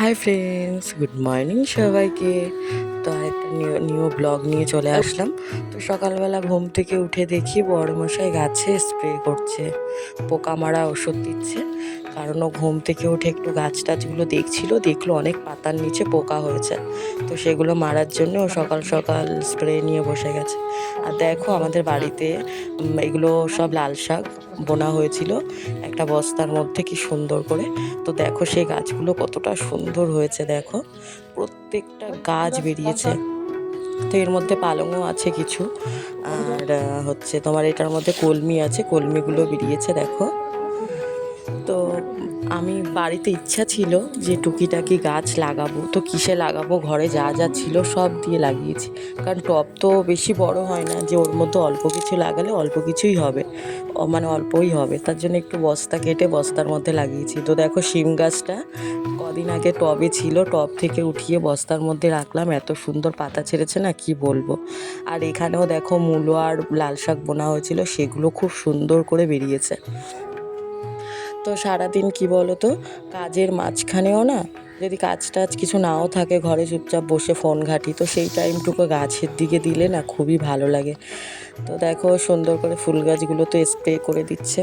Hi friends good morning সবাইকে। তো একটা নিউ নিউ ব্লগ নিয়ে চলে আসলাম। তো সকালবেলা ঘুম থেকে উঠে দেখি বড় মশাই গাছে স্প্রে করছে পোকা মারা ওষুধ দিচ্ছে। কারণ ও ঘুম থেকে উঠে একটু গাছ টাছগুলো দেখছিল, দেখল অনেক পাতার নিচে পোকা হয়েছে। তো সেগুলো মারার জন্য ও সকাল সকাল স্প্রে নিয়ে বসে গেছে। আর দেখো আমাদের বাড়িতে এগুলো সব লাল শাক বোনা হয়েছিল একটা বস্তার মধ্যে, কি সুন্দর করে। তো দেখো সেই গাছগুলো কতটা সুন্দর হয়েছে দেখো। প্রত্যেকটা গাছ বেরিয়েছে। তো এর মধ্যে পালংও আছে কিছু। আর হচ্ছে তোমার এটার মধ্যে কলমি আছে, কলমিগুলো বেরিয়েছে দেখো। আমি বাড়িতে ইচ্ছা ছিল যে টুকিটাকি গাছ লাগাবো। তো কিসে লাগাবো? ঘরে যা যা ছিল সব দিয়ে লাগিয়েছি। কারণ টব তো বেশি বড় হয় না যে ওর মধ্যে অল্প কিছু লাগালে অল্প কিছুই হবে। মানে অল্পই হবে। তার জন্য একটু বস্তা কেটে বস্তার মধ্যে লাগিয়েছি। তো দেখো শিম গাছটা কদিন আগে টবে ছিল। টব থেকে উঠিয়ে বস্তার মধ্যে রাখলাম। এত সুন্দর পাতা ছেড়েছে না, কি বলব? আর এখানেও দেখো মূলো আর লাল শাক বোনা হয়েছিল। সেগুলো খুব সুন্দর করে বেরিয়েছে। তো সারাদিন কি বলো তো কাজের মাঝখানেও না, যদি কাজ টাজ কিছু নাও থাকে, ঘরে চুপচাপ বসে ফোন ঘাঁটি, তো সেই টাইমটুকু গাছের দিকে দিলে না খুবই ভালো লাগে। তো দেখো, সুন্দর করে ফুল গাছগুলো তো স্প্রে করে দিচ্ছে।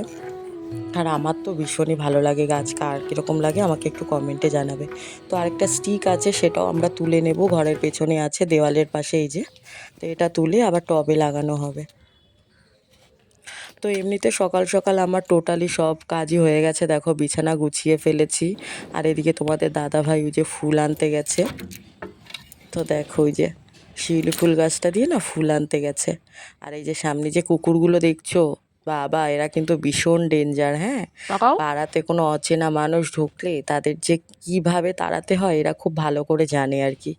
আর আমার তো ভীষণই ভালো লাগে গাছ, কার কীরকম লাগে আমাকে একটু কমেন্টে জানাবে। তো আরেকটা স্টিক আছে, সেটাও আমরা তুলে নেব, ঘরের পেছনে আছে, দেওয়ালের পাশে এই যে। তো এটা তুলে আবার টবে লাগানো হবে। তো এমনিতে সকাল সকাল আমার টোটালি সব কাজই হয়ে গেছে। দেখো, বিছানা গুছিয়ে ফেলেছি। আর এদিকে তোমাদের দাদা ভাই ওই যে ফুল আনতে গেছে। তো দেখো, ওই যে শিউলি ফুল গাছটা দিয়ে না ফুল আনতে গেছে। আর এই যে সামনে যে কুকুরগুলো দেখছ বাবা এরা কিন্তু ভীষণ ডেঞ্জার হ্যাঁ? পাড়াতে কোনো অচেনা মানুষ ঢুকলে তাদের যে কীভাবে তাড়াতে হয় এরা খুব ভালো করে জানে আর কি।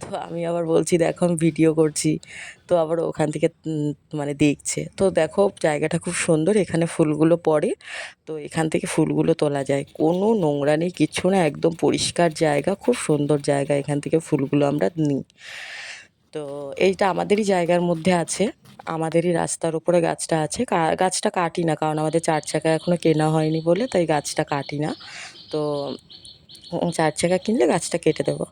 তো আমি আবার বলছি দেখো আমি ভিডিও করছি। তো আবার ওখান থেকে মানে দেখছে। তো দেখো জায়গাটা খুব সুন্দর এখানে ফুলগুলো পড়ে। তো এখান থেকে ফুলগুলো তোলা যায়। কোনো নোংরা নেই কিছু না একদম পরিষ্কার জায়গা খুব সুন্দর জায়গা এখান থেকে ফুলগুলো আমরা নিই। তো এইটা আমাদেরই জায়গার মধ্যে আছে। আমাদেরই রাস্তার উপরে গাছটা আছে। গাছটা কাটি না, কারণ আমাদের চার চাকা এখনও কেনা হয়নি বলে, তাই গাছটা কাটি না। তো চার চাকা কিনলে গাছটা কেটে দেবো।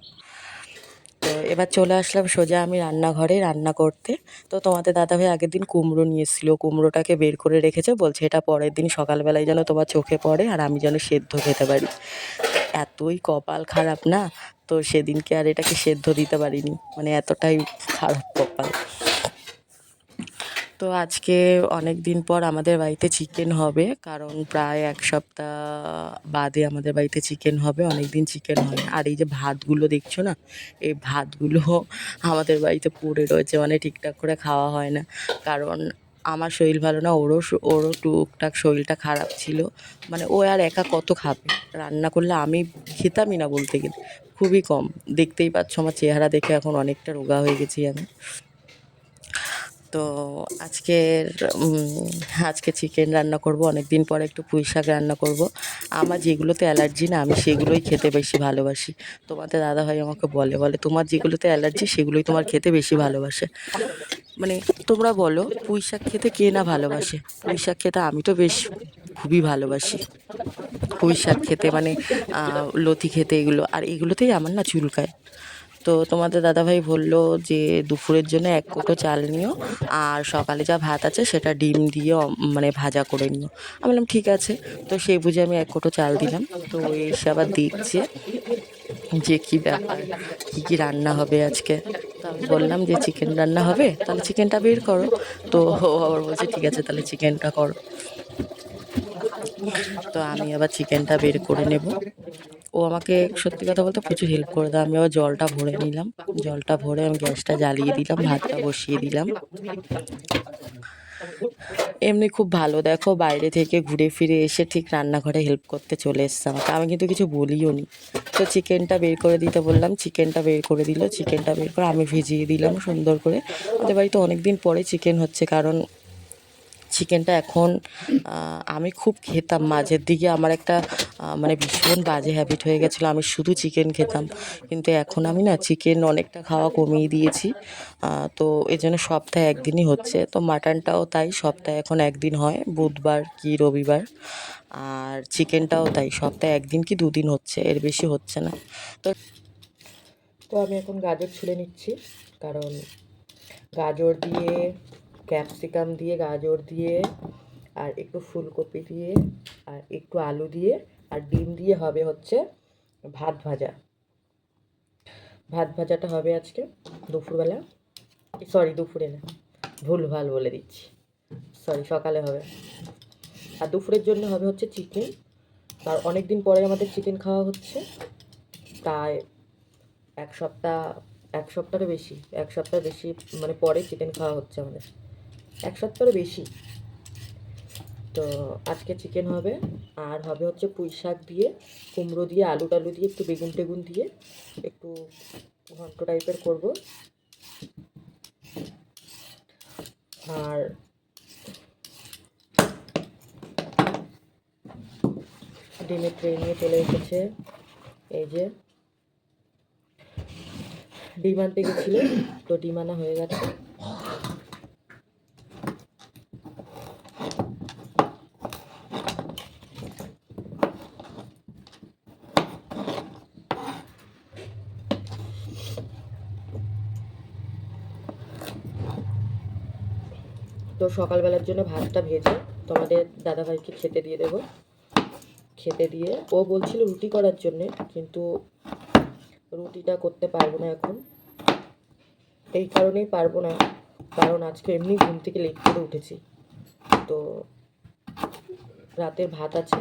তো এবার চলে আসলাম সোজা আমি রান্নাঘরে রান্না করতে। তো তোমাদের দাদা ভাই আগের দিন কুমড়ো নিয়ে এসেছিল। কুমড়োটাকে বের করে রেখেছে, বলছে এটা পরের দিন সকালবেলায় যেন তোমার চোখে পড়ে আর আমি যেন সেদ্ধ খেতে পারি। এতই কপাল খারাপ না? তো সেদিনকে আর এটাকে সেদ্ধ দিতে পারিনি। মানে এতটাই খারাপ কপাল। তো আজকে অনেক দিন পর আমাদের বাড়িতে চিকেন হবে, কারণ প্রায় এক সপ্তাহ বাদে আমাদের বাড়িতে চিকেন হবে অনেক দিন চিকেন হয় আর এই যে ভাতগুলো দেখছ না? এই ভাতগুলো আমাদের বাড়িতে পড়ে রয়েছে মানে ঠিকঠাক করে খাওয়া হয় না। কারণ আমার শরীর ভালো না, ওরও ওরও টুকটাক শরীরটা খারাপ ছিল। মানে ও আর একা কত খাবে? রান্না করলে আমি খেতামই না বলতে গেলে। খুবই কম। দেখতেই পাচ্ছ আমার চেহারা দেখে এখন অনেকটা রোগা হয়ে গেছি আমি। তো আজকের আজকে চিকেন রান্না করব অনেক দিন পরে একটু পুঁই শাক রান্না করব। আমার যেগুলোতে অ্যালার্জি না, আমি সেগুলোই খেতে বেশি ভালোবাসি। তোমাদের দাদাভাই আমাকে বলে বলে তোমার যেগুলোতে অ্যালার্জি, সেগুলোই তোমার খেতে বেশি ভালোবাসে। মানে তোমরা বলো, পুঁই শাক খেতে কে না ভালোবাসে? পুঁই শাক খেতে আমি তো বেশ খুবই ভালোবাসি। পুঁই শাক খেতে মানে লতি খেতে এগুলো, আর এগুলোতেই আমার না চুলকায়। তো তোমাদের দাদাভাই বলল যে দুপুরের জন্য এক কোটো চাল নিও, আর সকালে যা ভাত আছে সেটা ডিম দিয়ে মানে ভাজা করে নিও। আমি বললাম, ঠিক আছে। তো সেই বুঝে আমি এক কোটো চাল দিলাম। তো এসে আবার দেখছে যে কী ব্যাপার, কী কী রান্না হবে আজকে। তো বললাম যে, চিকেন রান্না হবে? তাহলে চিকেনটা বের করো। তো আবার বলছে, ঠিক আছে, তাহলে চিকেনটা করো। তো আমি আবার চিকেনটা বের করে নেব। ও আমাকে সত্যি কথা বলতে প্রচুর হেল্প করে দেয়। আমি আবার জলটা ভরে নিলাম। জলটা ভরে আমি গ্যাসটা জ্বালিয়ে দিলাম, ভাতটা বসিয়ে দিলাম। এমনি খুব ভালো। দেখো বাইরে থেকে ঘুরে ফিরে এসে ঠিক রান্নাঘরে হেল্প করতে চলে এসছে আমাকে। আমি কিন্তু কিছু বলিও নি। তো চিকেনটা বের করে দিতে বললাম। চিকেনটা বের করে দিল। চিকেনটা বের করে আমি ভিজিয়ে দিলাম সুন্দর করে। আমাদের বাড়িতে অনেক দিন পরে চিকেন হচ্ছে কারণ চিকেনটা এখন আমি খুব খেতাম। মাঝের দিকে আমার একটা মানে ভীষণ বাজে হ্যাবিট হয়ে গেছিল। আমি শুধু চিকেন খেতাম। কিন্তু এখন আমি না চিকেন অনেকটা খাওয়া কমিয়ে দিয়েছি। তো এই জন্য সপ্তাহে একদিনই হচ্ছে। তো মাটনটাও তাই, সপ্তাহে এখন একদিন হয়, বুধবার কি রবিবার। আর চিকেনটাও তাই, সপ্তাহে একদিন কি দুদিন হচ্ছে, এর বেশি হচ্ছে না। তো তো আমি এখন গাজর ছুলে নিচ্ছি। কারণ গাজর দিয়ে ক্যাপসিকাম দিয়ে, গাজর দিয়ে, আর একটু ফুলকপি দিয়ে, আর একটু আলু দিয়ে, আর ডিম দিয়ে হবে হচ্ছে ভাত ভাজা। ভাত ভাজাটা হবে আজকে দুপুরবেলা। সরি, দুপুরে না ভুল ভালো বলে দিচ্ছি। সরি, সকালে হবে। আর দুপুরের জন্য হবে হচ্ছে চিকেন। আর অনেক দিন পরে আমাদের চিকেন খাওয়া হচ্ছে। তাই এক সপ্তাহ, এক সপ্তাহেরও বেশি, এক সপ্তাহ বেশি মানে পরে চিকেন খাওয়া হচ্ছে আমাদের। এক সপ্তাহেরও বেশি। তো আজকে চিকেন হবে, আর হবে হচ্ছে পুঁই শাক দিয়ে, কুমড়ো দিয়ে, আলু টালু দিয়ে, একটু বেগুন টেগুন দিয়ে, একটু ঘন্ট টাইপের করব। আর ডিমের ট্রে নিয়ে চলে এসেছে, এই যে। ডিম আনতে গেছিল, তো ডিম আনা হয়ে গেছে। তো সকালবেলার জন্য ভাতটা ভেজে তোমাদের দাদাভাইকে খেতে দিয়ে দেবো। খেতে দিয়ে ও বলছিল রুটি করার জন্যে, কিন্তু রুটিটা করতে পারব না এখন। এই কারণেই পারব না, কারণ আজকে এমনি ঘুম থেকে লেট করে উঠেছি। তো রাতের ভাত আছে।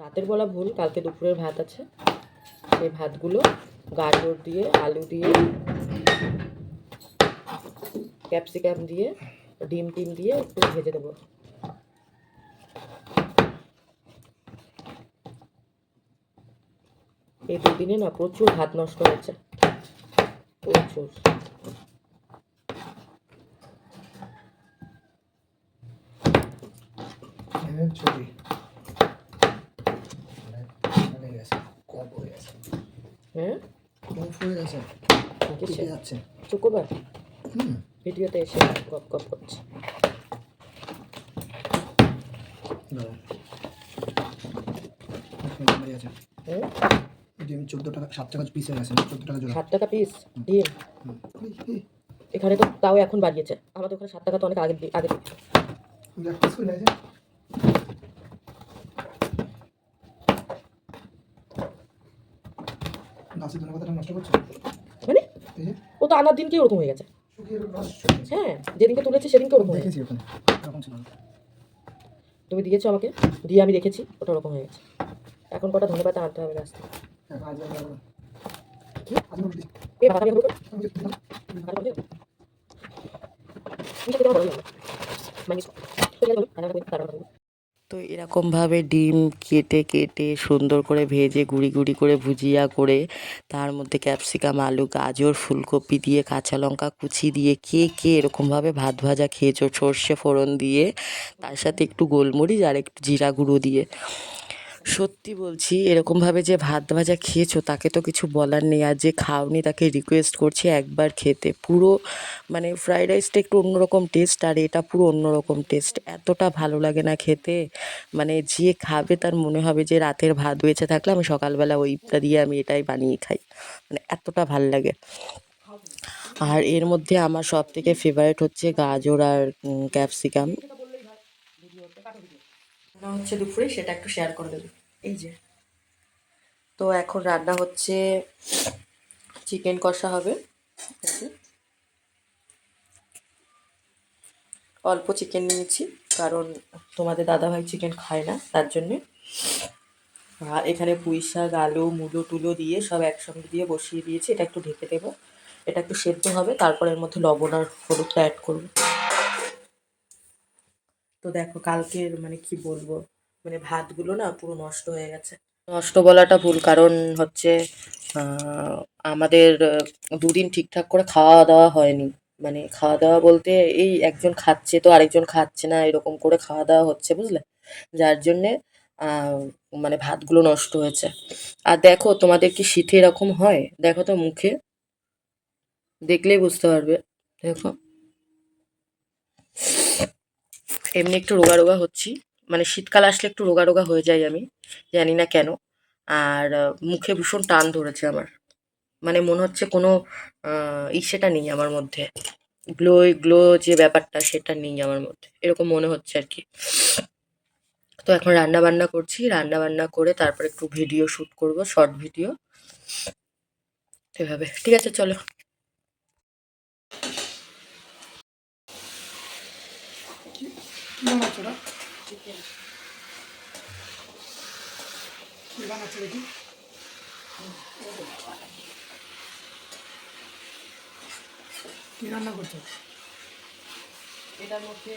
রাতের বলা ভুল, কালকে দুপুরের ভাত আছে। সেই ভাতগুলো গাজর দিয়ে, আলু দিয়ে, ক্যাপসিকাম দিয়ে ডিম টিম দিয়ে একটু ভেজে দেবো। এই দুদিনে না প্রচুর হাত নষ্ট হয়েছে। প্রচুর। হ্যাঁ, ছবি। হয়ে হ্যাঁ? হয়ে গেছে কপ যাচ্ছে। শুক্রবার? হুম। ভিডিওতে এসে গপ গপ করছে। ডিম চোদ্দ টাকা সাত টাকা পিস হয়ে গেছে চোদ্দ টাকা জোড়া। সাত টাকা পিস ডিম। এখানে তো তাও এখন বাড়িয়েছে। আমাদের ওখানে সাত টাকা তো অনেক আগে আগে মানে? ও তো আনার দিনকে ওরকম হয়ে গেছে। হয়ে যেদিনকে তুলেছে সেদিনকে ওরকম দেখেছি ওখানে ছিল। তুমি দিয়েছ আমাকে দিয়ে আমি দেখেছি ওটা ওরকম হয়ে গেছে। এখন কটা ধনে পাতা আনতে হবে গাছ থেকে তো এরকমভাবে ডিম কেটে কেটে, সুন্দর করে ভেজে, গুঁড়ি গুঁড়ি করে ভুজিয়া করে, তার মধ্যে ক্যাপসিকাম, আলু, গাজর, ফুলকপি দিয়ে, কাঁচা লঙ্কা কুচি দিয়ে, কে কে এরকমভাবে ভাত ভাজা খেয়েছো, সর্ষে ফোড়ন দিয়ে, তার সাথে একটু গোলমরিচ আর একটু জিরা গুঁড়ো দিয়ে। সত্যি বলছি, এরকমভাবে যে ভাত ভাজা খেয়েছো, তাকে তো কিছু বলার নেই। আর যে খাওনি, তাকে রিকোয়েস্ট করছি একবার খেতে। পুরো মানে ফ্রাইড রাইসটা একটু অন্যরকম টেস্ট আর এটা পুরো অন্যরকম টেস্ট এতটা ভালো লাগে না খেতে। মানে যে খাবে, তার মনে হবে যে রাতের ভাত বেঁচে থাকলে আমি সকালবেলা ওইটা দিয়ে আমি এটাই বানিয়ে খাই। মানে এতটা ভালো লাগে। আর এর মধ্যে আমার সব থেকে ফেভারিট হচ্ছে গাজর আর ক্যাপসিকাম রান্না হচ্ছে দুপুরে, সেটা একটু শেয়ার করে দেবে। এই যে। তো এখন রান্না হচ্ছে চিকেন কষা হবে। অল্প চিকেন নিয়েছি, কারণ তোমাদের দাদাভাই চিকেন খায় না, তার জন্যে। আর এখানে পুঁই শাক, আলু, মুলো, টুলো দিয়ে সব একসঙ্গে দিয়ে বসিয়ে দিয়েছি, এটা একটু ঢেকে দেবো। এটা একটু সেদ্ধ হবে, তারপর এর মধ্যে লবণ আর হলুদটা অ্যাড করব। তো দেখো কালকের মানে কি বলব? মানে ভাতগুলো না পুরো নষ্ট হয়ে গেছে। নষ্ট বলাটা ভুল, কারণ হচ্ছে আমাদের দুদিন ঠিকঠাক করে খাওয়া দাওয়া হয়নি। মানে খাওয়া দাওয়া বলতে এই একজন খাচ্ছে তো আরেকজন খাচ্ছে না, এরকম করে খাওয়া দাওয়া হচ্ছে, বুঝলে? যার জন্যে মানে ভাতগুলো নষ্ট হয়েছে। আর দেখো, তোমাদের কি শীতে এরকম হয়? দেখো তো মুখে। দেখলেই বুঝতে পারবে, দেখো। এমনি একটু রোগা রোগা হচ্ছি। মানে শীতকাল আসলে একটু রোগা রোগা হয়ে যাই আমি, জানি না কেন। আর মুখে ভীষণ টান ধরেছে আমার। মানে মনে হচ্ছে কোনো ইসেটা নেই আমার মধ্যে। গ্লো গ্লো যে ব্যাপারটা সেটা নেই আমার মধ্যে। এরকম মনে হচ্ছে আর কি। তো এখন রান্না বান্না করছি। রান্না বান্না করে তারপর একটু ভিডিও শ্যুট করব, শর্ট ভিডিও। এভাবে। ঠিক আছে, চলো। বানাচ্ছ ওরা কি কি রান্না করছ? এটার মধ্যে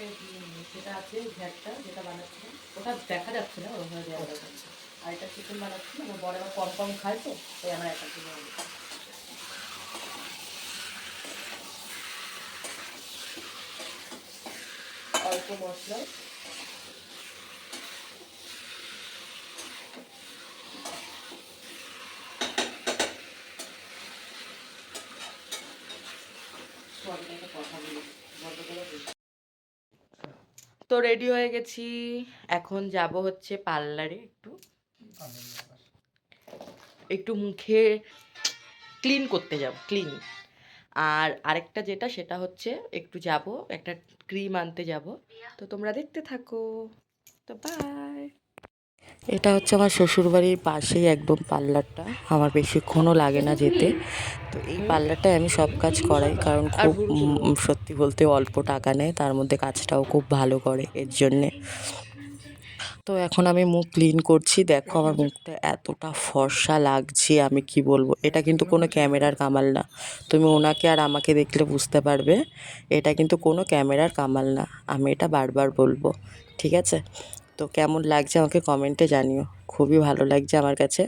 যেটা আছে ঘ্যাটটা যেটা বানাচ্ছি ওটা দেখা যাচ্ছে না ওখানে দেওয়া যাচ্ছে। আর এটা চিকেন বানাচ্ছি আমার বড় আমার কম কম খায় তো তাই আমার একার জন্য আনছি। অল্প মশলা। তো রেডি হয়ে গেছি। এখন যাব হচ্ছে পার্লারে একটু। একটু মুখে ক্লিন করতে যাব ক্লিন আর আরেকটা যেটা সেটা হচ্ছে একটু যাব একটা ক্রিম আনতে যাব। তো তোমরা দেখতে থাকো। তো বাই এটা হচ্ছে আমার শ্বশুরবাড়ির পাশেই একদম পার্লারটা। আমার বেশিক্ষণও লাগে না যেতে। তো এই পার্লারটায় আমি সব কাজ করাই কারণ খুব সত্যি বলতে অল্প টাকা নেয় তার মধ্যে কাজটাও খুব ভালো করে এর জন্যে। তো এখন আমি মুখ ক্লিন করছি। দেখো আমার মুখটা এতটা ফর্সা লাগছে, আমি কি বলব? এটা কিন্তু কোনো ক্যামেরার কামাল না। তুমি ওনাকে আর আমাকে দেখলে বুঝতে পারবে, এটা কিন্তু কোনো ক্যামেরার কামাল না। আমি এটা বারবার বলব, ঠিক আছে? তো কেমন লাগছে আমাকে কমেন্টে জানিও। খুবই ভালো লাগছে আমার কাছে।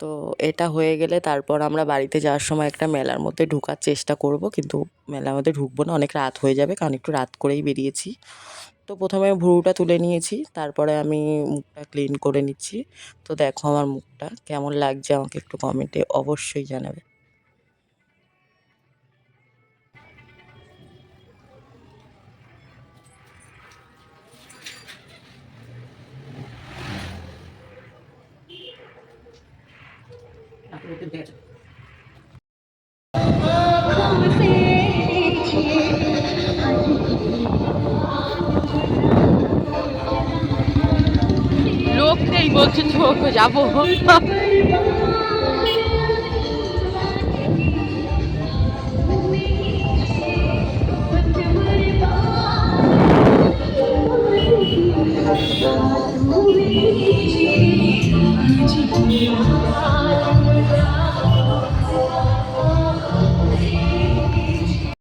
তো এটা হয়ে গেলে তারপর আমরা বাড়িতে যাওয়ার সময় একটা মেলার মধ্যে ঢোকার চেষ্টা করব, কিন্তু মেলার মধ্যে ঢুকবো না, অনেক রাত হয়ে যাবে, কারণ একটু রাত করেই বেরিয়েছি। তো প্রথমে ভুরুটা তুলে নিয়েছি, তারপরে আমি মুখটা ক্লিন করে নিচ্ছি। তো দেখো আমার মুখটা কেমন লাগছে আমাকে একটু কমেন্টে অবশ্যই জানাবে। লোক নেই বলছে যাব